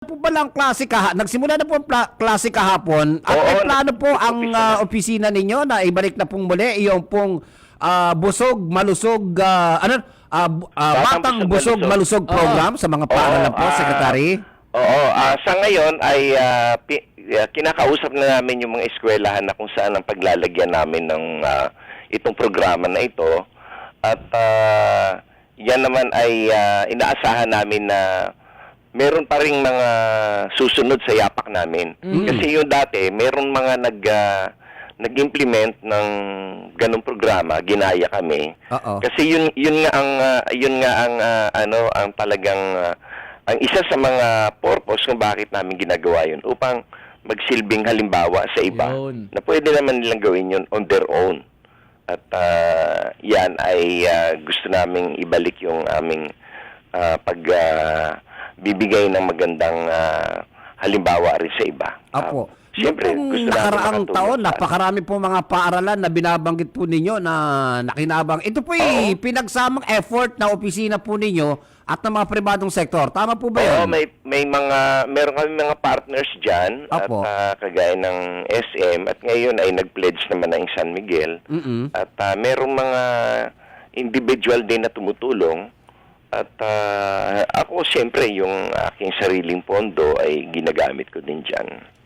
po ba lang klase kaha? Nagsimula na po ang pla- klase kahapon at Oo, may plano po ang ah, na. opisina ninyo na ibalik na pong muli yung pong ah, busog, malusog, ah, ano, ah, bu- ah, Batang Busog, Busog, Malusog program sa mga paaralan po, ah, Secretary. Oo, ah, sa ngayon ay ah, pi- ah, kinakausap na namin yung mga eskwelahan na kung saan ang paglalagyan namin ng ah, itong programa na ito. At ah, yan naman ay ah, inaasahan namin na meron pa ring mga susunod sa yapak namin. Kasi yung dati, meron mga nag ah, nag-implement ng ganong programa, ginaya kami. Oo. Kasi yun yun nga ang ah, yun nga ang ah, ano ang talagang ah, ang isa sa mga purpose kung bakit namin ginagawa yun upang magsilbing halimbawa sa iba Yun. na pwede naman nilang gawin yun on their own. At ah, yan ay ah, gusto naming ibalik yung aming ah, pag ah, bibigay ng magandang ah, halimbawa rin sa iba. Apo. Ah, Siyempre, Yung gusto nakaraang taon, napakarami po mga paaralan na binabanggit po ninyo na nakinabang. Ito po ay pinagsamang effort na opisina po ninyo at ng mga pribadong sektor. Tama po ba Oo, yun? may may mga meron kami mga partners diyan at Apo. ah, kagaya ng SM at ngayon ay nag-pledge naman ng San Miguel. Mm-mm. At ah, merong mga individual din na tumutulong. At ah, ako siyempre yung aking sariling pondo ay ginagamit ko din diyan.